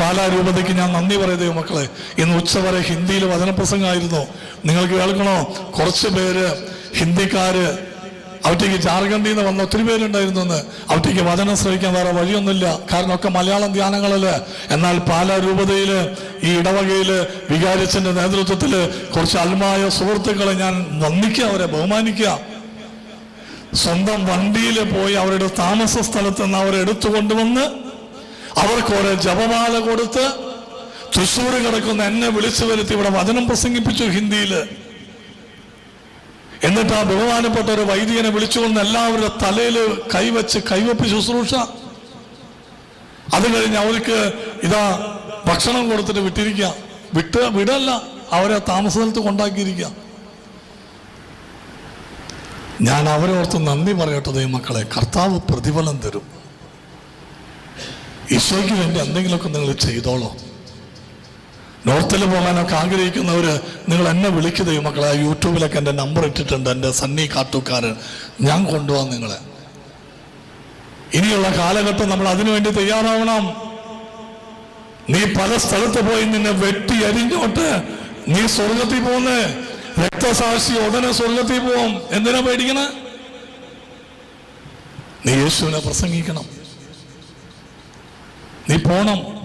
പാലാ രൂപതയ്ക്ക് ഞാൻ നന്ദി പറയുന്നത് മക്കളെ ഇന്ന് ഉച്ചവരെ ഹിന്ദിയിൽ വചനപ്രസംഗമായിരുന്നു. നിങ്ങൾക്ക് കേൾക്കണോ? കുറച്ച് പേര് ഹിന്ദിക്കാര് അവറ്റേക്ക് ജാർഖണ്ഡിൽ നിന്ന് വന്ന ഒത്തിരി പേരുണ്ടായിരുന്നു എന്ന് അവറ്റേക്ക് വചനം ശ്രമിക്കാൻ വേറെ വഴിയൊന്നുമില്ല. കാരണം ഒക്കെ മലയാളം ധ്യാനങ്ങളല്ലേ എന്നാൽ പാലാ രൂപതയിൽ ഈ ഇടവകയിൽ വികാരിച്ചന്റെ നേതൃത്വത്തിൽ കുറച്ച് അൽമായ സുഹൃത്തുക്കളെ ഞാൻ വന്ദിക്കുക അവരെ ബഹുമാനിക്കുക. സ്വന്തം വണ്ടിയിൽ പോയി അവരുടെ താമസ സ്ഥലത്ത് നിന്ന് അവരെ എടുത്തു കൊണ്ടുവന്ന് അവർക്ക് ഓരോ ജപമാല കൊടുത്ത് തൃശ്ശൂർ കിടക്കുന്ന എന്നെ വിളിച്ചു വരുത്തി ഇവിടെ വചനം പ്രസംഗിപ്പിച്ചു ഹിന്ദിയിൽ എന്നിട്ട് ആ ബഹുമാനപ്പെട്ട ഒരു വൈദികനെ വിളിച്ചുകൊണ്ട് എല്ലാവരുടെ തലയിൽ കൈവച്ച് കൈവപ്പ് ശുശ്രൂഷ. അത് കഴിഞ്ഞ് അവർക്ക് ഇതാ ഭക്ഷണം കൊടുത്തിട്ട് വിട്ടിരിക്കുക വിട്ട് വിടല്ല അവരെ താമസ സ്ഥലത്ത് കൊണ്ടാക്കിയിരിക്കുക ഞാൻ അവരോർത്ത് നന്ദി പറയട്ടെ മക്കളെ കർത്താവ് പ്രതിഫലം തരും. ഈശോയ്ക്ക് വേണ്ടി എന്തെങ്കിലുമൊക്കെ നിങ്ങൾ ചെയ്തോളോ. നോർത്തിൽ പോകാനൊക്കെ ആഗ്രഹിക്കുന്നവർ നിങ്ങൾ എന്നെ വിളിക്കുക മക്കളെ യൂട്യൂബിലൊക്കെ എന്റെ നമ്പർ ഇട്ടിട്ടുണ്ട്. എന്റെ സണ്ണി കാട്ടുകാരൻ ഞാൻ കൊണ്ടുപോകാം നിങ്ങളെ. ഇനിയുള്ള കാലഘട്ടം നമ്മൾ അതിനുവേണ്ടി തയ്യാറാവണം. നീ പല സ്ഥലത്ത് പോയി നിന്നെ വെട്ടി അരിഞ്ഞോട്ട് നീ സ്വർഗത്തിൽ പോകുന്നേ രക്തസാക്ഷി ഉടനെ സ്വർഗത്തിൽ പോവും. എന്തിനാ പേടിക്കണേ? നീ യേശുവിനെ പ്രസംഗിക്കണം. നീ പോണം.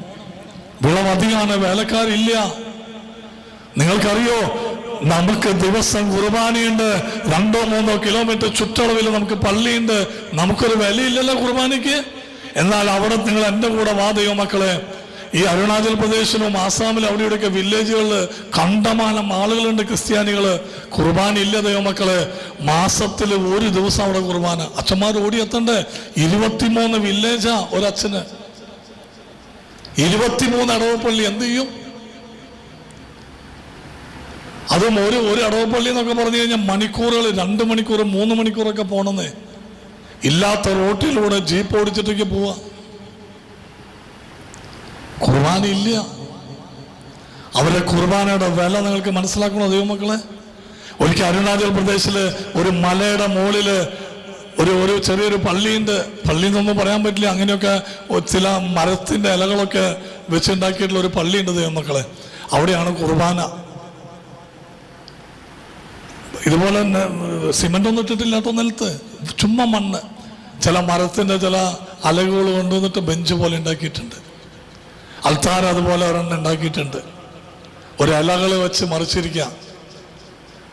വിളവധികമാണ് വേലക്കാരില്ല. നിങ്ങൾക്കറിയോ നമുക്ക് ദിവസം കുർബാനയുണ്ട്. രണ്ടോ മൂന്നോ കിലോമീറ്റർ ചുറ്റളവിൽ നമുക്ക് പള്ളിയുണ്ട്. നമുക്കൊരു വിലയില്ലല്ലോ കുർബാനയ്ക്ക്. എന്നാൽ അവിടെ നിങ്ങൾ എന്റെ കൂടെ വാദയോ മക്കളെ. ഈ അരുണാചൽ പ്രദേശിലും ആസാമിലും അവിടെ ഇവിടെയൊക്കെ വില്ലേജുകളിൽ കണ്ടമാനം ആളുകളുണ്ട് ക്രിസ്ത്യാനികൾ. കുർബാന ഇല്ലതയോ ദൈവമക്കളെ മാസത്തിൽ ഒരു ദിവസം അവിടെ കുർബാന. അച്ഛന്മാർ ഓടിയെത്തണ്ടേ? ഇരുപത്തിമൂന്ന് വില്ലേജാ ഒരച്ഛന്. ഇരുപത്തിമൂന്ന് അടവപ്പള്ളി എന്ത് ചെയ്യും? അതും ഒരു ഒരു അടവപ്പള്ളി എന്നൊക്കെ പറഞ്ഞു കഴിഞ്ഞാൽ മണിക്കൂറുകൾ രണ്ട് മണിക്കൂർ മൂന്ന് മണിക്കൂറൊക്കെ പോണെന്ന്. ഇല്ലാത്ത റോട്ടിലൂടെ ജീപ്പ് ഓടിച്ചിട്ടേക്ക് പോവാ. കുർബാന ഇല്ല അവരെ കുർബാനയുടെ വില നിങ്ങൾക്ക് മനസ്സിലാക്കണോ ദൈവമക്കളെ? ഒരിക്കൽ അരുണാചൽ പ്രദേശിൽ ഒരു മലയുടെ മുകളിൽ ഒരു ഒരു ചെറിയൊരു പള്ളിയുണ്ട്. പള്ളി എന്നൊന്നും പറയാൻ പറ്റില്ല. അങ്ങനെയൊക്കെ ചില മരത്തിന്റെ ഇലകളൊക്കെ വെച്ചുണ്ടാക്കിയിട്ടുള്ള ഒരു പള്ളിയുണ്ട് ദൈവമക്കളെ അവിടെയാണ് കുർബാന. ഇതുപോലെ തന്നെ സിമെന്റ് ഒന്നും ഇട്ടിട്ടില്ലാത്ത നിലത്ത് ചുമ്മാ മണ്ണ്. ചില മരത്തിന്റെ ചില അലകുകൾ കൊണ്ടുവന്നിട്ട് ബെഞ്ച് പോലെ ഉണ്ടാക്കിയിട്ടുണ്ട്. അൽത്താര അതുപോലെ ഒരെണ്ണം ഉണ്ടാക്കിയിട്ടുണ്ട്. ഒരു ഇലകൾ വെച്ച് മറിച്ചിരിക്കുക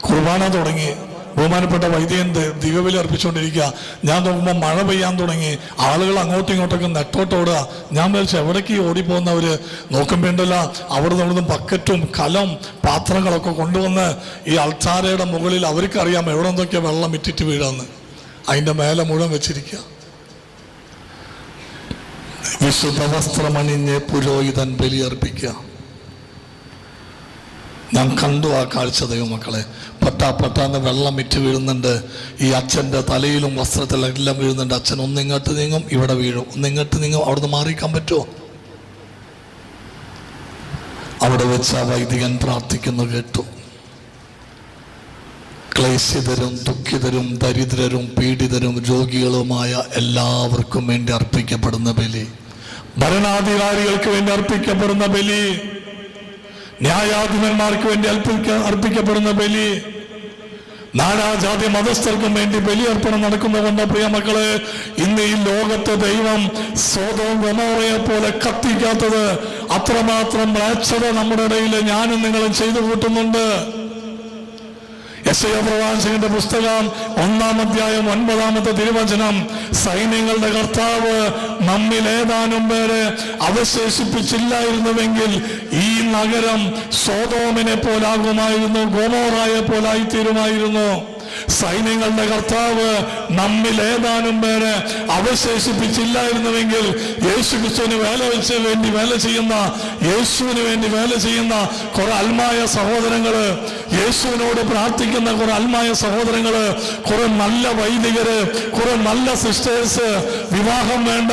കുർബാന തുടങ്ങി. ബഹുമാനപ്പെട്ട വൈദ്യൻ ദ- ദിവ്യബലി അർപ്പിച്ചുകൊണ്ടിരിക്കുക. ഞാൻ നോക്കുമ്പോൾ മഴ പെയ്യാൻ തുടങ്ങി. ആളുകൾ അങ്ങോട്ടും ഇങ്ങോട്ടൊക്കെ നെട്ടോട്ടോടുക. ഞാൻ വിചാരിച്ചു എവിടേക്ക് ഓടിപ്പോകുന്നവർ നോക്കുമ്പോണ്ടല്ല അവിടെ നിന്ന് ബക്കറ്റും കലം പാത്രങ്ങളൊക്കെ കൊണ്ടുവന്ന് ഈ അൾത്താരയുടെ മുകളിൽ അവർക്കറിയാം എവിടെ നിന്നൊക്കെ വെള്ളം ഇറ്റിറ്റ് വീഴാന്ന്. അതിന്റെ മേലെ മുഴുവൻ വെച്ചിരിക്കുക. വിശുദ്ധ വസ്ത്രമണിഞ്ഞ് പുരോഹിതൻ ബലിയർപ്പിക്കുക ഞാൻ കണ്ടു ആ കാഴ്ച ദൈവമക്കളെ പട്ടാ പട്ടാന്ന് വെള്ളം ഇറ്റ് വീഴുന്നുണ്ട്. ഈ അച്ഛന്റെ തലയിലും വസ്ത്രത്തിലും എല്ലാം വീഴുന്നുണ്ട്. അച്ഛൻ ഒന്നിങ്ങോട്ട് നീങ്ങും ഇവിടെ വീഴും. ഒന്നിങ്ങോട്ട് നീങ്ങും അവിടുന്ന് മാറിക്കാൻ പറ്റുമോ? അവിടെ വെച്ച് ആ വൈദികൻ പ്രാർത്ഥിക്കുന്നു കേട്ടു. ക്ലേശിതരും ദുഃഖിതരും ദരിദ്രരും പീഡിതരും രോഗികളുമായ എല്ലാവർക്കും വേണ്ടി അർപ്പിക്കപ്പെടുന്ന ബലി. ഭരണാധികാരികൾക്ക് വേണ്ടി അർപ്പിക്കപ്പെടുന്ന ബലി. ന്യായാധിപന്മാർക്ക് വേണ്ടി അർപ്പിക്ക അർപ്പിക്കപ്പെടുന്ന ബലി നാനാജാതി മതസ്ഥർക്കും വേണ്ടി ബലിയർപ്പണം നടക്കുന്നതുകൊണ്ട് പ്രിയ മക്കളെ ഇന്ന് ഈ ലോകത്തെ ദൈവം സ്വതവും ഗമോറയെ പോലെ കത്തിക്കാത്തത് അത്രമാത്രം മ്ലേച്ഛത നമ്മുടെ ഇടയിൽ ഞാനും നിങ്ങളും ചെയ്തു കൂട്ടുന്നുണ്ട്. യശയ പ്രവാചകന്റെ പുസ്തകം ഒന്നാം അധ്യായം ഒൻപതാമത്തെ തിരുവചനം. സൈന്യങ്ങളുടെ കർത്താവ് നമ്മിൽ ഏതാനും പേര് അവശേഷിപ്പിച്ചില്ലായിരുന്നുവെങ്കിൽ ഈ നഗരം സോതോമിനെ പോലാകുമായിരുന്നു ഗോമോറായെ പോലായി തീരുമായിരുന്നു സൈന്യങ്ങളുടെ കർത്താവ് നമ്മിൽ ഏതാനും പേരെ അവശേഷിപ്പിച്ചില്ലായിരുന്നുവെങ്കിൽ യേശു ക്രിസ്തുവിന് വേല വെച്ച് വേണ്ടി വേല ചെയ്യുന്ന യേശുവിന് വേണ്ടി വേല ചെയ്യുന്ന കുറെ അൽമായ സഹോദരങ്ങൾ യേശുവിനോട് പ്രാർത്ഥിക്കുന്ന കുറെ അൽമായ സഹോദരങ്ങൾ കുറെ നല്ല വൈദികര് കുറെ നല്ല സിസ്റ്റേഴ്സ് വിവാഹം വേണ്ട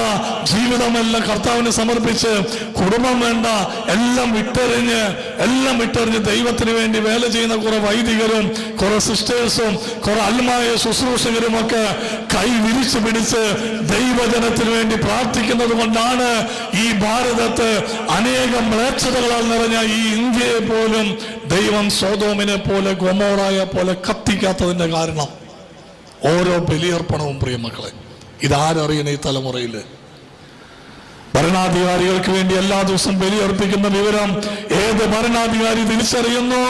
ജീവിതമെല്ലാം കർത്താവിന് സമർപ്പിച്ച് കുടുംബം വേണ്ട എല്ലാം വിട്ടെറിഞ്ഞ് എല്ലാം വിട്ടെറിഞ്ഞ് ദൈവത്തിന് വേണ്ടി വേല ചെയ്യുന്ന കുറെ വൈദികരും കുറെ സിസ്റ്റേഴ്സും കുറെ അൽമായ ശുശ്രൂഷകരുമൊക്കെ കൈ വിരിച്ചു പിടിച്ച് ദൈവജനത്തിന് വേണ്ടി പ്രാർത്ഥിക്കുന്നത് കൊണ്ടാണ് ഈ ഭാരതത്ത് അനേകം മ്ലേച്ഛതകളാൽ നിറഞ്ഞ ഈ ഇന്ത്യയെ പോലും ദൈവം സോതോമിനെ പോലെ ഗൊമോറായ പോലെ കത്തിക്കാത്തതിന്റെ കാരണം. ഓരോ ബലിയർപ്പണവും പ്രിയമക്കളെ ഇതാരറിയണ ഈ തലമുറയിൽ? ഭരണാധികാരികൾക്ക് വേണ്ടി എല്ലാ ദിവസവും ബലിയർപ്പിക്കുന്ന വിവരം ഏത് ഭരണാധികാരി തിരിച്ചറിയുന്നു?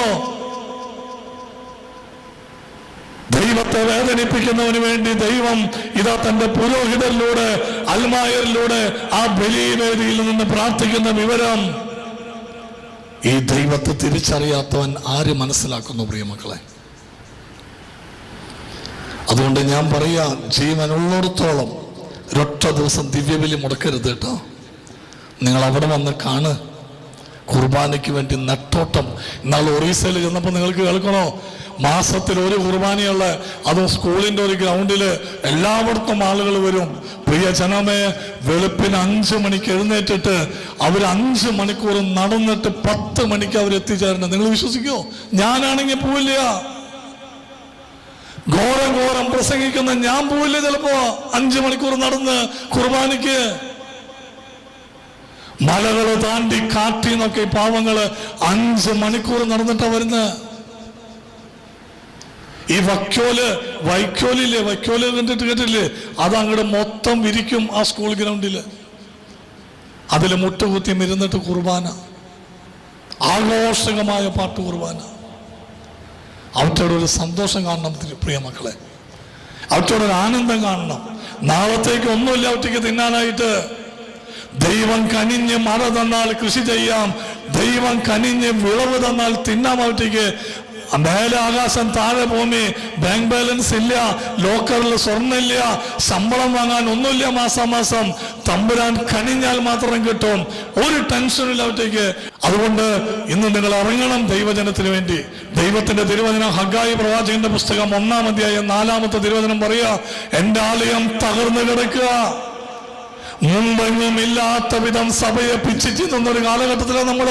ദൈവത്തെ വേദനിപ്പിക്കുന്നവന് വേണ്ടി ദൈവം ഇതാ തന്റെ പുരോഹിതരിലൂടെ അൽമായരിലൂടെ ആ ബലിവേദിയിൽ നിന്ന് പ്രാർത്ഥിക്കുന്ന വിവരം ഈ ദൈവത്തെ തിരിച്ചറിയാത്തവൻ ആര് മനസ്സിലാക്കുന്നു പ്രിയമക്കളെ അതുകൊണ്ട് ഞാൻ പറയാ ജീവനുള്ളിടത്തോളം ഒരൊറ്റ ദിവസം ദിവ്യബലി മുടക്കരുത് കേട്ടോ. നിങ്ങൾ അവിടെ വന്ന് കാണ് കുർബാനയ്ക്ക് വേണ്ടി നെട്ടോട്ടം. ഇന്നാൾ ഒറീസയിൽ ചെന്നപ്പോൾ നിങ്ങൾക്ക് കേൾക്കണോ? മാസത്തിൽ ഒരു കുർബാനയുള്ള അതും സ്കൂളിന്റെ ഒരു ഗ്രൗണ്ടിൽ എല്ലായിടത്തും ആളുകൾ വരും. പ്രിയ ജനമേ വെളുപ്പിന് അഞ്ച് മണിക്ക് എഴുന്നേറ്റിട്ട് അവർ അഞ്ച് മണിക്കൂർ നടന്നിട്ട് പത്ത് മണിക്ക് അവർ എത്തിച്ചേരണം. നിങ്ങൾ വിശ്വസിക്കോ? ഞാനാണെങ്കിൽ പോവില്ല. ഘോരം ഘോരം പ്രസംഗിക്കുന്ന ഞാൻ പോവില്ല ചിലപ്പോ. അഞ്ചു മണിക്കൂർ നടന്ന് കുർബാനയ്ക്ക്. മലകൾ താണ്ടി കാട്ടിൽ നിന്നൊക്കെ പാവങ്ങൾ അഞ്ച് മണിക്കൂർ നടന്നിട്ടാ വരുന്നത് ഈ വക്കോൽ വൈക്കോലില്ലേ? വൈക്കോൽ കണ്ടിട്ട് കേട്ടില്ലേ? അത് അങ്ങോട്ട് മൊത്തം വിരിക്കും ആ സ്കൂൾ ഗ്രൗണ്ടിൽ അതിൽ മുട്ടുകുത്തി ഇരുന്നിട്ട് കുർബാന. ആഘോഷകമായ പാട്ട് കുർബാന. അവറ്റോട് ഒരു സന്തോഷം കാണണം പ്രിയ മക്കളെ. അവറ്റോടൊരു ആനന്ദം കാണണം. നാളത്തേക്ക് ഒന്നുമില്ല അവറ്റയ്ക്ക് തിന്നാനായിട്ട്. ദൈവം കനിഞ്ഞ് മഴ തന്നാൽ കൃഷി ചെയ്യാം. ദൈവം കനിഞ്ഞ് വിളവ് തന്നാൽ തിന്നാം അവറ്റയ്ക്ക് മേലെ ആകാശം താഴെ ഭൂമി ബാങ്ക് ബാലൻസ് ഇല്ല ലോക്കറിൽ സ്വർണില്ല ശമ്പളം വാങ്ങാൻ ഒന്നുമില്ല മാസം മാസം. തമ്പുരാൻ കനിഞ്ഞാൽ മാത്രം കിട്ടും. ഒരു ടെൻഷനില്ല ഇല്ലാത്തേക്ക് അതുകൊണ്ട് ഇന്ന് നിങ്ങൾ ഇറങ്ങണം ദൈവജനത്തിന് വേണ്ടി. ദൈവത്തിന്റെ തിരുവചനം ഹഗായി പ്രവാചകന്റെ പുസ്തകം ഒന്നാം അധ്യായം നാലാമത്തെ തിരുവചനം പറയുക എന്റെ ആലയം തകർന്നു കിടക്കുക. മുമ്പെങ്ങും ഇല്ലാത്ത വിധം സഭയെ പിച്ചിച്ച് നിന്നൊരു കാലഘട്ടത്തിലാണ് നമ്മൾ.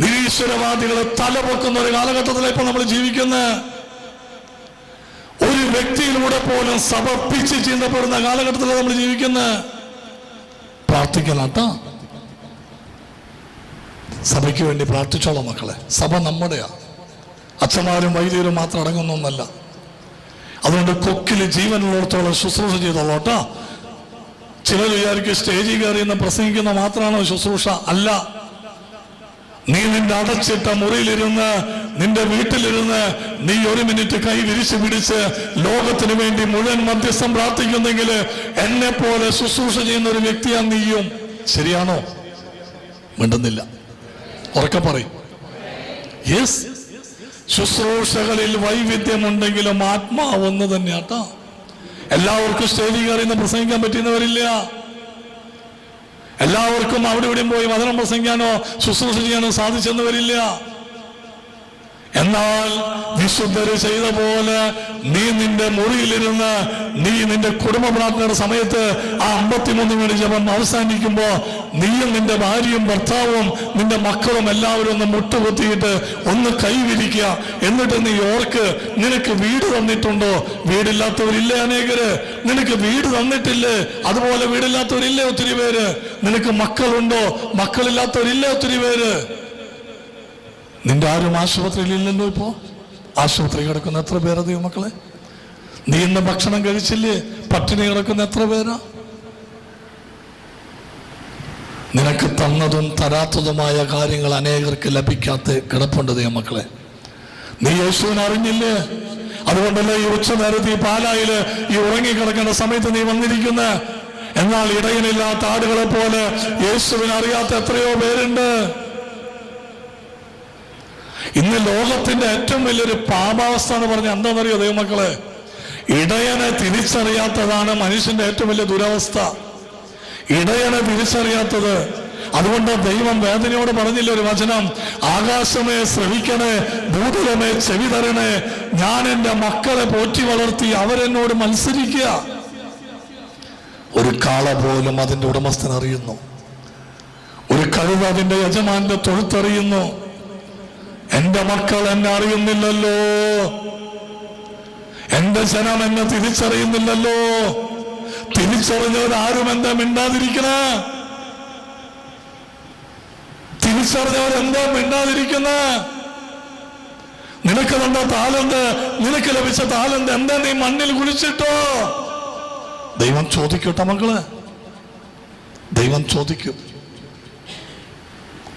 നിരീശ്വരവാദികളെ തലപൊക്കുന്ന ഒരു കാലഘട്ടത്തിലാണ് ഇപ്പൊ നമ്മൾ ജീവിക്കുന്ന. ഒരു വ്യക്തിയിലൂടെ പോലും സഭ പിച്ച് ചിന്തപ്പെടുന്ന കാലഘട്ടത്തിലാണ് നമ്മൾ ജീവിക്കുന്ന. പ്രാർത്ഥിക്കലാത്ത സഭയ്ക്ക് വേണ്ടി പ്രാർത്ഥിച്ചോളാം മക്കളെ. സഭ നമ്മുടെയാ. അച്ഛന്മാരും വൈദ്യരും മാത്രം അടങ്ങുന്നൊന്നല്ല അതുകൊണ്ട് കൊക്കിൽ ജീവനുള്ളിടത്തോളം ശുശ്രൂഷ ചെയ്തോളൂ കേട്ടോ. ചിലർ വിചാരിക്കും സ്റ്റേജിൽ കയറി എന്ന് പ്രസംഗിക്കുന്ന മാത്രമാണോ ശുശ്രൂഷ. അല്ല. നീ നിന്റെ അടച്ചിട്ട മുറിയിലിരുന്ന് നിന്റെ വീട്ടിലിരുന്ന് നീ ഒരു മിനിറ്റ് കൈ വിരിച്ചു പിടിച്ച് ലോകത്തിന് വേണ്ടി മുഴുവൻ മധ്യസ്ഥം പ്രാർത്ഥിക്കുന്നെങ്കിൽ എന്നെ പോലെ ശുശ്രൂഷ ചെയ്യുന്ന ഒരു വ്യക്തിയാണ് നീയും. ശരിയാണോ? മിണ്ടുന്നില്ല. ഉറക്കെ പറയും. യെസ് ശുശ്രൂഷകളിൽ വൈവിധ്യമുണ്ടെങ്കിലും ആത്മാവ് ഒന്ന് തന്നെയാട്ടോ. എല്ലാവർക്കും സ്റ്റേജിൽ കയറി ഇന്ന് പ്രസംഗിക്കാൻ പറ്റുന്നവരില്ല എല്ലാവർക്കും അവിടെ ഇവിടെയും പോയി വചനം പ്രസംഗിക്കാനോ ശുശ്രൂഷ ചെയ്യാനോ സാധിച്ചെന്ന് വരില്ല എന്നാൽ വിശുദ്ധര് ചെയ്ത പോലെ നീ നിന്റെ മുറിയിലിരുന്ന് നീ നിന്റെ കുടുംബ പ്രാർത്ഥനയുടെ സമയത്ത് ആ അമ്പത്തിമൂന്ന് മണി ജപം അവസാനിക്കുമ്പോ നീയും നിന്റെ ഭാര്യയും ഭർത്താവും നിന്റെ മക്കളും എല്ലാവരും ഒന്ന് മുട്ടുകുത്തിയിട്ട് ഒന്ന് കൈവിരിക്കുക. എന്നിട്ട് നീ ഓർക്ക് നിനക്ക് വീട് തന്നിട്ടുണ്ടോ? വീടില്ലാത്തവരില്ലേ അനേകര്? നിനക്ക് വീട് തന്നിട്ടില്ലേ? അതുപോലെ വീടില്ലാത്തവരില്ലേ ഒത്തിരി പേര്? നിനക്ക് മക്കളുണ്ടോ? മക്കളില്ലാത്തവരില്ലേ ഒത്തിരി പേര്? നിന്റെ ആരും ആശുപത്രിയിൽ ഇല്ലല്ലോ ഇപ്പോ? ആശുപത്രി കിടക്കുന്ന എത്ര പേരാ ദൈവമക്കളെ? നീ ഇന്ന് ഭക്ഷണം കഴിച്ചില്ലേ? പട്ടിണി കിടക്കുന്ന എത്ര പേരാ? നിനക്ക് തന്നതും തരാത്തതുമായ കാര്യങ്ങൾ അനേകർക്ക് ലഭിക്കാത്ത കിടപ്പുണ്ട് ദൈവമക്കളെ. നീ യേശുവിനെ അറിഞ്ഞില്ലേ? അതുകൊണ്ടല്ലേ ഈ ഉച്ച നേരത്ത് ഈ പാലായിൽ ഈ ഉറങ്ങിക്കിടക്കേണ്ട സമയത്ത് നീ വന്നിരിക്കുന്ന? എന്നാൽ ഇടയിലില്ലാത്ത ആടുകളെ പോലെ യേശുവിനെ അറിയാത്ത എത്രയോ പേരുണ്ട്. ഇന്ന് ലോകത്തിന്റെ ഏറ്റവും വലിയൊരു പാപാവസ്ഥ എന്ന് പറഞ്ഞ എന്താണെന്നറിയോ ദൈവമക്കൾ? ഇടയനെ തിരിച്ചറിയാത്തതാണ് മനുഷ്യന്റെ ഏറ്റവും വലിയ ദുരവസ്ഥ. ഇടയനെ തിരിച്ചറിയാത്തത് അതുകൊണ്ട് ദൈവം വേദനയോട് പറഞ്ഞില്ല ഒരു വചനം? ആകാശമേ ശ്രവിക്കണേ ഭൂതലമേ ചെവി തരണേ ഞാൻ എന്റെ മക്കളെ പോറ്റി വളർത്തി അവരെന്നോട് മത്സരിക്കുക. ഒരു കാള പോലും അതിന്റെ ഉടമസ്ഥൻ അറിയുന്നു. ഒരു കഴുത അതിന്റെ യജമാന്റെ തൊഴുത്തറിയുന്നു. എന്റെ മക്കൾ എന്നെ അറിയുന്നില്ലല്ലോ. എന്റെ ജനം എന്നെ തിരിച്ചറിയുന്നില്ലല്ലോ. തിരിച്ചറിഞ്ഞവർ ആരും എന്താ മിണ്ടാതിരിക്കണ. തിരിച്ചറിഞ്ഞവർ എന്താ മിണ്ടാതിരിക്കുന്ന? നിനക്ക് തന്ന താലന്ത് നിനക്ക് ലഭിച്ച താലന്ത് എന്താ നീ മണ്ണിൽ കുഴിച്ചിട്ടോ? ദൈവം ചോദിക്കട്ടെ മക്കൾ. ദൈവം ചോദിക്കും.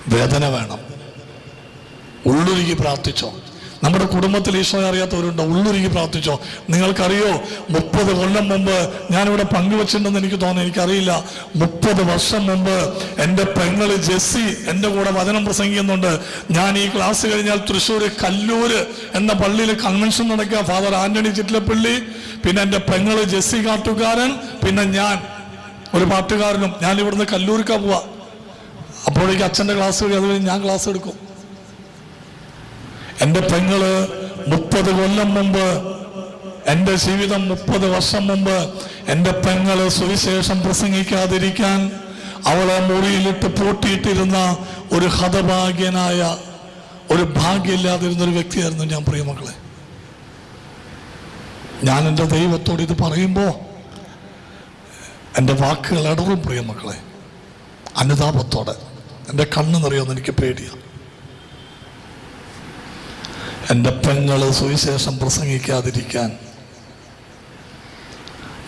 വേദന വേണം. ഉള്ളുരുകി പ്രാർത്ഥിച്ചോ. നമ്മുടെ കുടുംബത്തിൽ ഈശോയെ അറിയാത്തവരുണ്ടോ ഉള്ളുരുകി പ്രാർത്ഥിച്ചോ. നിങ്ങൾക്കറിയോ മുപ്പത് കൊല്ലം മുമ്പ് ഞാനിവിടെ പങ്കുവച്ചിട്ടുണ്ടെന്ന് എനിക്ക് തോന്നുന്നു എനിക്കറിയില്ല. മുപ്പത് വർഷം മുമ്പ് എന്റെ പെങ്ങൾ ജെസ്സി എന്റെ കൂടെ വചനം പ്രസംഗിക്കുന്നുണ്ട്. ഞാൻ ഈ ക്ലാസ് കഴിഞ്ഞാൽ തൃശ്ശൂർ കല്ലൂര് എന്ന പള്ളിയിൽ കൺവെൻഷൻ നടക്കുക. ഫാദർ ആന്റണി ചിറ്റിലപ്പള്ളി പിന്നെ എന്റെ പെങ്ങൾ ജെസ്സി കാട്ടുകാരൻ പിന്നെ ഞാൻ ഒരു പാട്ടുകാരനും. ഞാൻ ഇവിടുന്ന് കല്ലൂർക്കാ പോവാ. അപ്പോഴേക്ക് അച്ഛന്റെ ക്ലാസ് കഴിഞ്ഞ് അതുവഴി ഞാൻ ക്ലാസ് എടുക്കും. എന്റെ പെങ്ങൾ മുപ്പത് കൊല്ലം മുമ്പ് എന്റെ ജീവിതം മുപ്പത് വർഷം മുമ്പ് എന്റെ പെങ്ങൾ സുവിശേഷം പ്രസംഗിക്കാതിരിക്കാൻ അവളെ മുറിയിലിട്ട് പൂട്ടിയിട്ടിരുന്ന ഒരു ഹതഭാഗ്യനായ ഒരു ഭാഗ്യമില്ലാതിരുന്ന ഒരു വ്യക്തിയായിരുന്നു ഞാൻ പ്രിയമക്കളെ ഞാൻ എന്റെ ദൈവത്തോട് ഇത് പറയുമ്പോൾ എന്റെ വാക്കുകൾ ഇടറും പ്രിയമക്കളെ അനുതാപത്തോടെ. എന്റെ കണ്ണ് നിറയുമെന്ന് എനിക്ക് പേടിയാണ് എന്റെ പെങ്ങൾ സുവിശേഷം പ്രസംഗിക്കാതിരിക്കാൻ.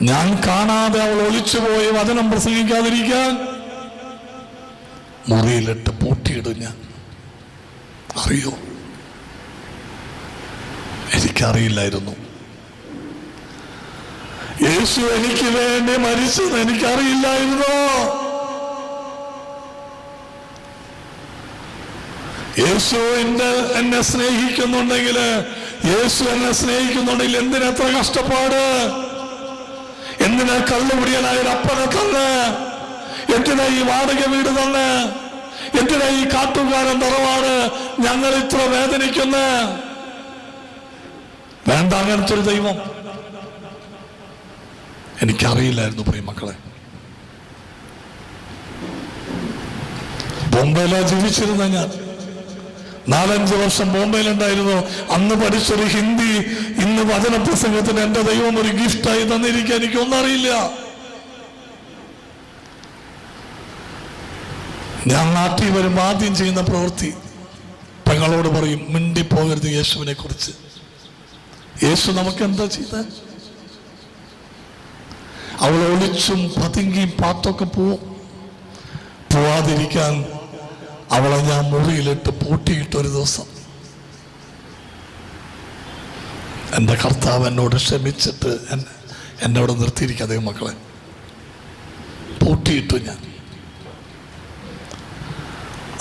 ഞാൻ കാണാതെ അവൾ ഒളിച്ചുപോയി വചനം പ്രസംഗിക്കാതിരിക്കാൻ. മുറിയിലിട്ട് പൂട്ടിയിടും ഞാൻ. അറിയോ? എനിക്കറിയില്ലായിരുന്നു. യേശു എനിക്ക് വേണ്ടി മരിച്ചത് എനിക്കറിയില്ലായിരുന്നോ. യേശു എന്റെ എന്നെ സ്നേഹിക്കുന്നുണ്ടെങ്കിൽ യേശു എന്നെ സ്നേഹിക്കുന്നുണ്ടെങ്കിൽ എന്തിനത്ര കഷ്ടപ്പാട്? എന്തിനാ കള്ളുപിടിയനായ അപ്പനെ തന്നെ? എന്തിനാ ഈ വാടക വീട് തന്നെ? എന്തിനാ ഈ കാട്ടുകാരൻ തറവാട് ഞങ്ങൾ ഇത്ര വേദനിക്കുന്ന? വേണ്ട അങ്ങനത്തെ ഒരു ദൈവം. എനിക്കറിയില്ലായിരുന്നു പ്രിയമക്കളെ. ബോംബെയിലാ ജീവിച്ചിരുന്ന ഞാൻ. നാലഞ്ച് വർഷം ബോംബെയിലുണ്ടായിരുന്നു അന്ന് പഠിച്ചൊരു ഹിന്ദി ഇന്ന് വചന പ്രസംഗത്തിന് എന്റെ ദൈവം ഒരു ഗിഫ്റ്റായി തന്നിരിക്കുക എനിക്കൊന്നും അറിയില്ല. ഞാൻ നാട്ടിൽ വരുമ്പോൾ ആദ്യം ചെയ്യുന്ന പ്രവൃത്തി പെങ്ങളോട് പറയും മിണ്ടിപ്പോകരുത് യേശുവിനെ കുറിച്ച് യേശു നമുക്ക് എന്താ ചെയ്ത? അവൾ ഒളിച്ചും പതുങ്ങിയും പാത്തൊക്കെ പോവും. പോവാതിരിക്കാൻ അവളെ ഞാൻ മുറിയിലിട്ട് പൂട്ടിയിട്ട് ഒരു ദിവസം. എന്റെ കർത്താവ് എന്നോട് ക്ഷമിച്ചിട്ട് എന്നെ എന്നോട് നിർത്തിയിരിക്കാതെ മക്കളെ. പൂട്ടിയിട്ടു ഞാൻ.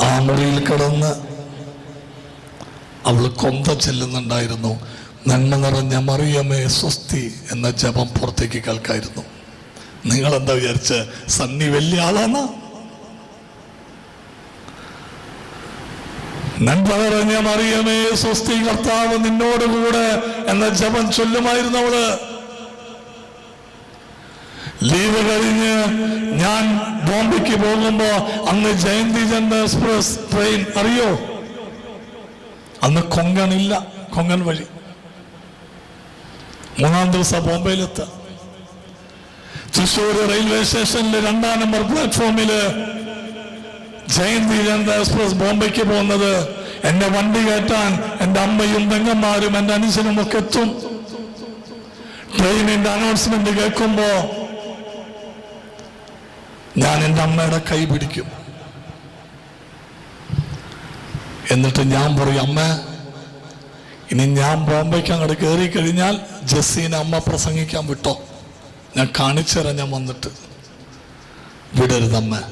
ആ മുറിയിൽ കിടന്ന് അവൾ കൊന്ത ചെല്ലുന്നുണ്ടായിരുന്നു. നന്മ നിറഞ്ഞ മറിയമേ സ്വസ്തി എന്ന ജപം പുറത്തേക്ക് കേൾക്കായിരുന്നു. നിങ്ങളെന്താ വിചാരിച്ച്? സണ്ണി വലിയ ആളാണ് നന്മ മറിയമേ സ്വസ്തി കർത്താവ് നിന്നോടുകൂടെ എന്ന ജപം ചൊല്ലുമായിരുന്നു അവൾ ലീവ് കഴിഞ്ഞ് ഞാൻ ബോംബെക്ക് പോകുമ്പോ അന്ന് ജയന്തി ചന്ദ് എക്സ്പ്രസ് ട്രെയിൻ അറിയോ? അന്ന് കൊങ്കൺ ഇല്ല കൊങ്കൺ വഴി. മൂന്നാം ദിവസം ബോംബെയിലെത്ത തൃശ്ശൂർ റെയിൽവേ സ്റ്റേഷനിലെ രണ്ടാം നമ്പർ പ്ലാറ്റ്ഫോമിൽ ജയന്തി ജനത എക്സ്പ്രസ് ബോംബെക്ക് പോകുന്നത്. എന്റെ വണ്ടി കയറ്റാൻ എന്റെ അമ്മയും പെങ്ങന്മാരും എന്റെ അനുജനും ഒക്കെ എത്തും. ട്രെയിനിന്റെ അനൗൺസ്മെന്റ് കേൾക്കുമ്പോ ഞാൻ എന്റെ അമ്മയുടെ കൈ പിടിക്കും. എന്നിട്ട് ഞാൻ പറയും അമ്മ ഇനി ഞാൻ ബോംബെക്ക് അങ്ങോട്ട് കയറി കഴിഞ്ഞാൽ ജസീനെ അമ്മ പ്രസംഗിക്കാൻ വിട്ടോ. ഞാൻ കാണിച്ചു തരാം ഞാൻ വന്നിട്ട്. വിടരുതമ്മ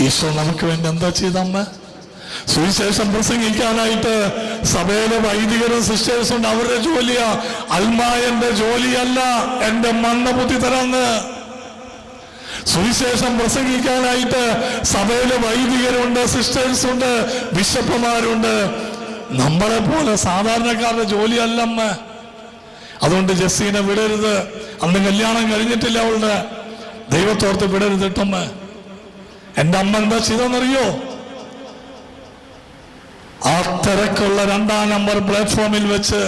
ഈശോ നമുക്ക് വേണ്ടി എന്താ ചെയ്തമ്മ? സുവിശേഷം പ്രസംഗിക്കാനായിട്ട് സഭയിലെ വൈദികരും സിസ്റ്റേഴ്സും ഉണ്ട്. അവരുടെ ജോലിയാ. അൽമായന്റെ ജോലിയല്ല എന്റെ മണ്ണ ബുദ്ധി തരാന്ന്. സുവിശേഷം പ്രസംഗിക്കാനായിട്ട് സഭയിലെ വൈദികരുണ്ട് സിസ്റ്റേഴ്സ് ഉണ്ട് ബിഷപ്പുമാരുണ്ട്. നമ്മളെ പോലെ സാധാരണക്കാരുടെ ജോലിയല്ലമ്മ. അതുകൊണ്ട് ജസ്സീനെ വിടരുത്. അന്ന് കല്യാണം കഴിഞ്ഞിട്ടില്ല അവളുടെ. ദൈവത്തോർത്ത് വിടരുത് എന്റെ അമ്മ എന്താ ചെയ്തെന്നറിയോ ആ തിരക്കുള്ള രണ്ടാം നമ്പർ പ്ലാറ്റ്ഫോമിൽ വെച്ച്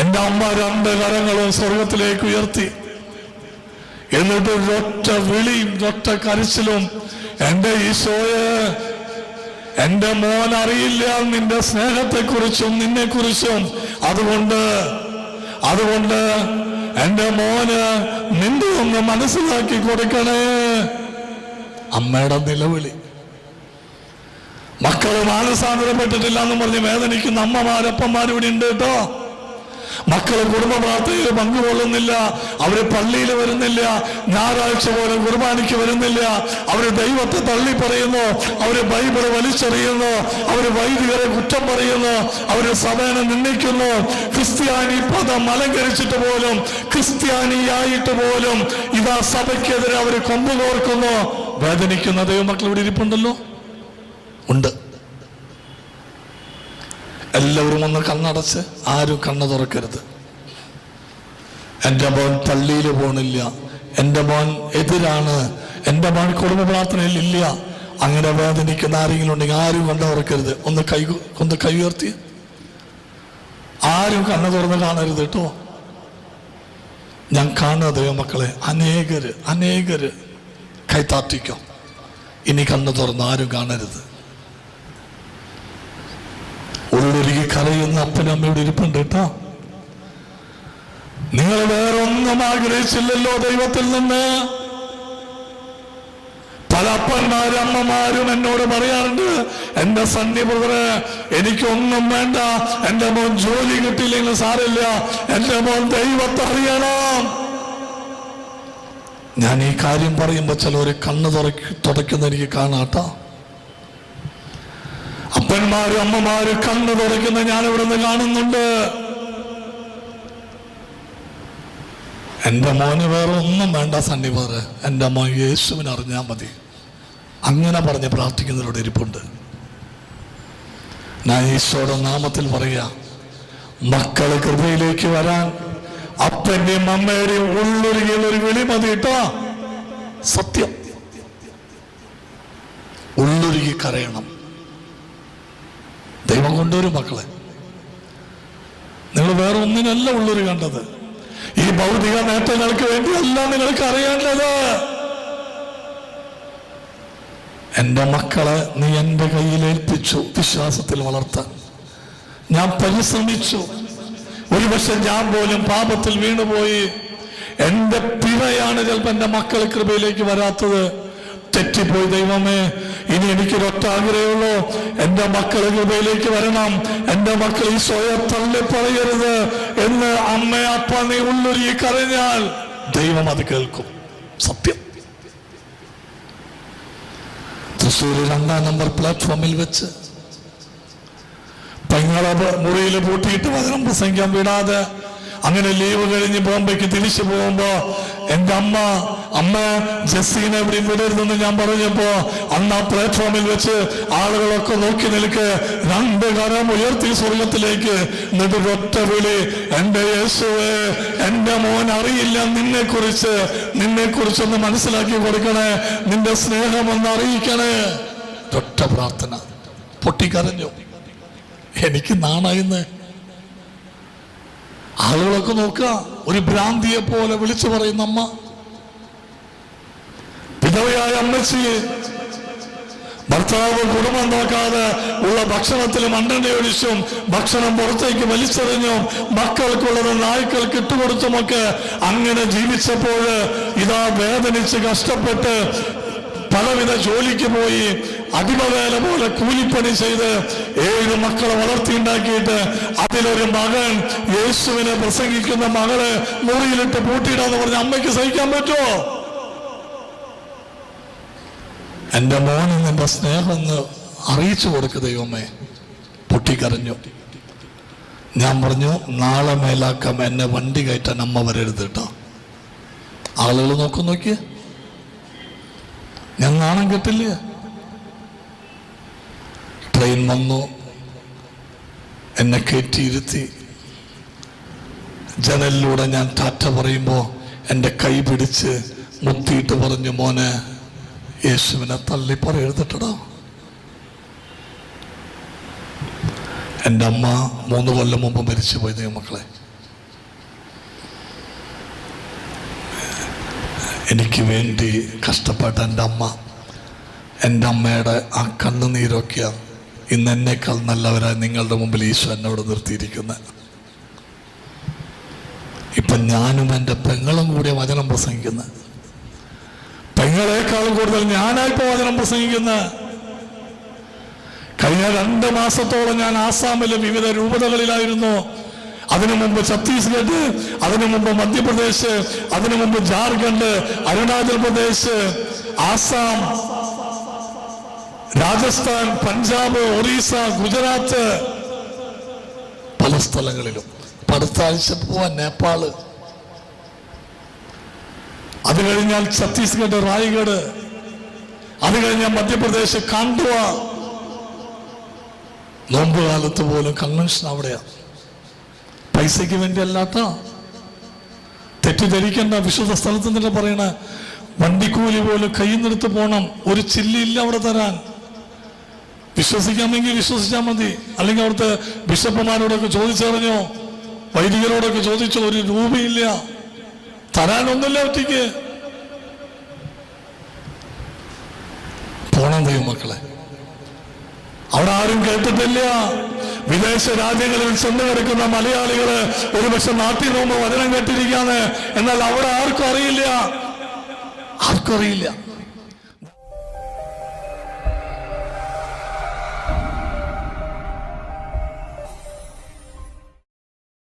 എന്റെ അമ്മ രണ്ട് കരങ്ങളും സ്വർഗത്തിലേക്ക് ഉയർത്തി. എന്നിട്ട് ഒറ്റ വിളിയും ഒറ്റ കരച്ചിലും എന്റെ ഈശോയെ എന്റെ മോൻ അറിയില്ല നിന്റെ സ്നേഹത്തെക്കുറിച്ചും നിന്നെക്കുറിച്ചും. അതുകൊണ്ട് അതുകൊണ്ട് എന്റെ മോന് നിന്റെ ഒന്ന് മനസ്സിലാക്കി കൊടുക്കണേ. അമ്മയുടെ നിലവിളി. മക്കൾ മാനസാന്തരപ്പെട്ടിട്ടില്ല എന്ന് പറഞ്ഞ് വേദനിക്കുന്ന അമ്മമാരപ്പന്മാർ ഇവിടെ ഉണ്ട് കേട്ടോ. മക്കൾ കുടുംബ പ്രാർത്ഥനയിൽ പങ്കുകൊള്ളുന്നില്ല. അവർ പള്ളിയിൽ വരുന്നില്ല. ഞായറാഴ്ച പോലും കുർബാനയ്ക്ക് വരുന്നില്ല. അവർ ദൈവത്തെ തള്ളി പറയുന്നു അവർ ബൈബിൾ വലിച്ചെറിയുന്നു. അവർ വൈദികരെ കുറ്റം പറയുന്നു. അവർ സഭേനെ നിന്ദിക്കുന്നു. ക്രിസ്ത്യാനി പദം അലങ്കരിച്ചിട്ട് പോലും ക്രിസ്ത്യാനിയായിട്ട് പോലും ഇതാ സഭയ്ക്കെതിരെ അവർ കൊമ്പ് കോർക്കുന്നു വേദനിക്കുന്ന ദൈവമക്കൾ ഇവിടെ ഇരിപ്പുണ്ടല്ലോ? ഉണ്ട്. എല്ലാവരും ഒന്ന് കണ്ണടച്ച് ആരും കണ്ണു തുറക്കരുത്. എന്റെ മോൻ പള്ളിയിൽ പോണില്ല. എന്റെ മോൻ എതിരാണ്. എന്റെ മോൻ കുടുംബ പ്രാർത്ഥനയിൽ ഇല്ല. അങ്ങനെ വേദനിക്കുന്ന ആരെങ്കിലും ഉണ്ടെങ്കിൽ ആരും കണ്ണു തുറക്കരുത്. ഒന്ന് കൈ ഒന്ന് കൈ ഉയർത്തി. ആരും കണ്ണു തുറന്ന് കാണരുത് കേട്ടോ. ഞാൻ കാണുക ദൈവമക്കളെ. അനേകര് അനേകര്. കൈത്താറ്റിക്കോ. ഇനി കണ്ണു തുറന്ന് ആരും കാണരുത്. ഉള്ളൊരുക്കി കരയുന്ന അപ്പനമ്മയുടെ ഇരിപ്പുണ്ട് കേട്ടോ. നിങ്ങൾ വേറെ ഒന്നും ആഗ്രഹിച്ചില്ലല്ലോ ദൈവത്തിൽ നിന്ന്. പല അപ്പന്മാരും അമ്മമാരും എന്നോട് പറയാറുണ്ട് എന്റെ സണ്ണി എനിക്കൊന്നും വേണ്ട. എന്റെ മോൻ ജോലി കിട്ടിയില്ലെങ്കിൽ സാരില്ല എന്റെ മോൻ ദൈവത്തെ അറിയണം. ഞാൻ ഈ കാര്യം പറയുമ്പോൾ ചിലർ കണ്ണ് തുറക്കി തുടയ്ക്കുന്ന എനിക്ക് കാണാട്ടോ. അപ്പന്മാരും അമ്മമാരും കണ്ണ് തുറക്കുന്ന ഞാൻ ഇവിടെ നിന്ന് കാണുന്നുണ്ട്. എന്റെ മോന് വേറെ ഒന്നും വേണ്ട സണ്ണി വേറെ എന്റെ മോൻ യേശുവിനെ അറിഞ്ഞാൽ മതി. അങ്ങനെ പറഞ്ഞ് പ്രാർത്ഥിക്കുന്നവരുടെ ഇരിപ്പുണ്ട്. ഞാൻ ഈശോയുടെ നാമത്തിൽ പറയുക മക്കളെ കൃപയിലേക്ക് വരാൻ അപ്പന്റെയും അമ്മയുടെയും ഉള്ളൊരുകിയുള്ള ഒരു വിളി മതി കേട്ടോ. സത്യം. ഉള്ളൊരുകി കരയണം. ദൈവം കൊണ്ടുവരും മക്കളെ. നിങ്ങൾ വേറെ ഒന്നിനല്ല ഉള്ളൊരു കണ്ടത് ഈ ഭൗതിക നേട്ടങ്ങൾക്ക് വേണ്ടിയല്ല നിങ്ങൾക്ക് അറിയേണ്ടത്. എന്റെ മക്കളെ നീ എന്റെ കയ്യിൽ ഏൽപ്പിച്ചു വിശ്വാസത്തിൽ വളർത്താൻ. ഞാൻ പരിശ്രമിച്ചു. ഒരുപക്ഷെ ഞാൻ പോലും പാപത്തിൽ വീണുപോയി. എന്റെ പിഴയാണ് ചിലപ്പോ എന്റെ മക്കൾ കൃപയിലേക്ക് വരാത്തത്. തെറ്റിപ്പോയി ദൈവമേ ഇനി എനിക്കൊരൊറ്റ ആഗ്രഹമുള്ളൂ എന്റെ മക്കൾ കൃപയിലേക്ക് വരണം. എന്റെ മക്കൾ ഈ സ്വയം തള്ളി പറയരുത് എന്ന് അമ്മ അപ്പ നീ കരഞ്ഞാൽ ദൈവം അത് കേൾക്കും. സത്യം. തൃശ്ശൂർ രണ്ടാം നമ്പർ പ്ലാറ്റ്ഫോമിൽ വെച്ച് പെങ്ങളെ മുറിയിൽ പൂട്ടിയിട്ട് വചനം പ്രസംഗിക്കാൻ വിടാതെ അങ്ങനെ ലീവ് കഴിഞ്ഞ് ബോംബെക്ക് തിരിച്ചു പോകുമ്പോ എന്റെ അമ്മ അമ്മ ജസ്സീനെ എവിടെയും വിടരുതെന്ന് ഞാൻ പറഞ്ഞപ്പോ അന്ന് ആ പ്ലാറ്റ്ഫോമിൽ വെച്ച് ആളുകളൊക്കെ നോക്കി നിൽക്ക് രണ്ട് കരം ഉയർത്തി സ്വർഗത്തിലേക്ക്. എന്നിട്ട് ഒറ്റ വിളി എന്റെ യേശുവേ എന്റെ മോൻ അറിയില്ല നിന്നെ കുറിച്ച് നിന്നെ കുറിച്ചൊന്ന് മനസ്സിലാക്കി കൊടുക്കണേ. നിന്റെ സ്നേഹം ഒന്ന് അറിയിക്കണേ. ഒറ്റ പ്രാർത്ഥന പൊട്ടിക്കരഞ്ഞു. എനിക്ക് നാണായിന്ന്. ആളുകളൊക്കെ നോക്കുക ഒരു ഭ്രാന്തിയെ പോലെ വിളിച്ചു പറയുന്ന അമ്മ. പിതവയായ അമ്മച്ചിയെ ഭർത്താവ് കുടുംബം നോക്കാതെ ഉള്ള ഭക്ഷണത്തിൽ മണ്ണെണ്ണയൊഴിച്ചും ഭക്ഷണം പുറത്തേക്ക് വലിച്ചെറിഞ്ഞും മക്കൾക്കുള്ളത് നായ്ക്കൾക്ക് ഇട്ടുകൊടുത്തുമൊക്കെ അങ്ങനെ ജീവിച്ചപ്പോൾ ഇതാ വേദനിച്ച് കഷ്ടപ്പെട്ട് പലവിധ ജോലിക്ക് പോയി അടിമവേല പോലെ കൂലിപ്പണി ചെയ്ത് ഏഴ് മക്കളെ വളർത്തിയുണ്ടാക്കിയിട്ട് അതിലൊരു മകൻ യേശുവിനെ പ്രസംഗിക്കുന്ന മകളെ മുറിയിലിട്ട് പൂട്ടിയിടാന്ന് പറഞ്ഞ അമ്മയ്ക്ക് സഹിക്കാൻ പറ്റുമോ? എന്റെ മോന് നിന്റെ സ്നേഹം ഒന്ന് അറിയിച്ചു കൊടുക്ക് ദൈവമേ. പൊട്ടിക്കരഞ്ഞു. ഞാൻ പറഞ്ഞു നാളെ മേലാക്കാം എന്നെ വണ്ടി കയറ്റാൻ അമ്മ വരരുത് കേട്ടോ. ആളുകൾ നോക്കും നോക്കിയേ. ഞാൻ നാണം കെട്ടില്ല? ട്രെയിൻ വന്നു എന്നെ കയറ്റിയിരുത്തി. ജനലിലൂടെ ഞാൻ ടാറ്റ പറയുമ്പോൾ എന്റെ കൈ പിടിച്ച് മുത്തിയിട്ട് പറഞ്ഞു മോനെ യേശുവിനെ തള്ളി പറയെഴുതിട്ടടാ എന്റെ അമ്മ മൂന്ന് കൊല്ലം മുമ്പ് മരിച്ചു പോയത് മക്കളെ എനിക്ക് വേണ്ടി കഷ്ടപ്പെട്ട എന്റെ അമ്മ എന്റെ അമ്മയുടെ ആ കണ്ണുനീരൊക്കെയാണ് ഇന്ന് എന്നേക്കാൾ നല്ലവരായി നിങ്ങളുടെ മുമ്പിൽ ഈശോ എന്നോട് നിർത്തിയിരിക്കുന്നത് ഇപ്പം ഞാനും എന്റെ പെങ്ങളും കൂടിയ വചനം പ്രസംഗിക്കുന്നത് പെങ്ങളെക്കാളും കൂടുതൽ ഞാനായിപ്പോൾ വചനം പ്രസംഗിക്കുന്നത് കഴിഞ്ഞ രണ്ട് മാസത്തോളം ഞാൻ ആസാമിലെ വിവിധ രൂപതകളിലായിരുന്നു. അതിനു മുമ്പ് ഛത്തീസ്ഗഡ് അതിനു മുമ്പ് മധ്യപ്രദേശ് അതിനു മുമ്പ് ജാർഖണ്ഡ് അരുണാചൽ പ്രദേശ് ആസാം രാജസ്ഥാൻ പഞ്ചാബ് ഒറീസ ഗുജറാത്ത് പല സ്ഥലങ്ങളിലും. അടുത്ത ആഴ്ച പോവാൻ നേപ്പാൾ. അത് കഴിഞ്ഞാൽ ഛത്തീസ്ഗഡ് റായ്ഗഡ്. അത് കഴിഞ്ഞാൽ മധ്യപ്രദേശ് കാണ്ടുവ നോമ്പ് കാലത്ത് പോലും കൺവെൻഷൻ അവിടെയാണ് പൈസയ്ക്ക് വേണ്ടി അല്ലാത്ത തെറ്റിദ്ധരിക്കേണ്ട വിശുദ്ധ സ്ഥലത്ത് തന്നെ പറയണ? വണ്ടിക്കൂലി പോലും കയ്യിൽ നിന്നെടുത്ത് പോണം. ഒരു ചില്ലില്ല അവിടെ തരാൻ. വിശ്വസിക്കാമെങ്കിൽ വിശ്വസിച്ചാൽ മതി. അല്ലെങ്കിൽ അവിടുത്തെ ബിഷപ്പുമാരോടൊക്കെ ചോദിച്ചറിഞ്ഞോ? വൈദികരോടൊക്കെ ചോദിച്ചോ? ഒരു രൂപയില്ല. തരാനൊന്നുമില്ല ഒറ്റയ്ക്ക്. പോണം ദൈവമക്കളെ അവിടെ ആരും കേട്ടിട്ടില്ല. വിദേശ രാജ്യങ്ങളിൽ ചെന്ന് കിടക്കുന്ന മലയാളികൾ ഒരുപക്ഷെ നാട്ടിൽ നോമ്പ് വചനം കേട്ടിരിക്കാന്ന് എന്നാൽ അവിടെ ആർക്കും അറിയില്ല. ആർക്കും അറിയില്ല.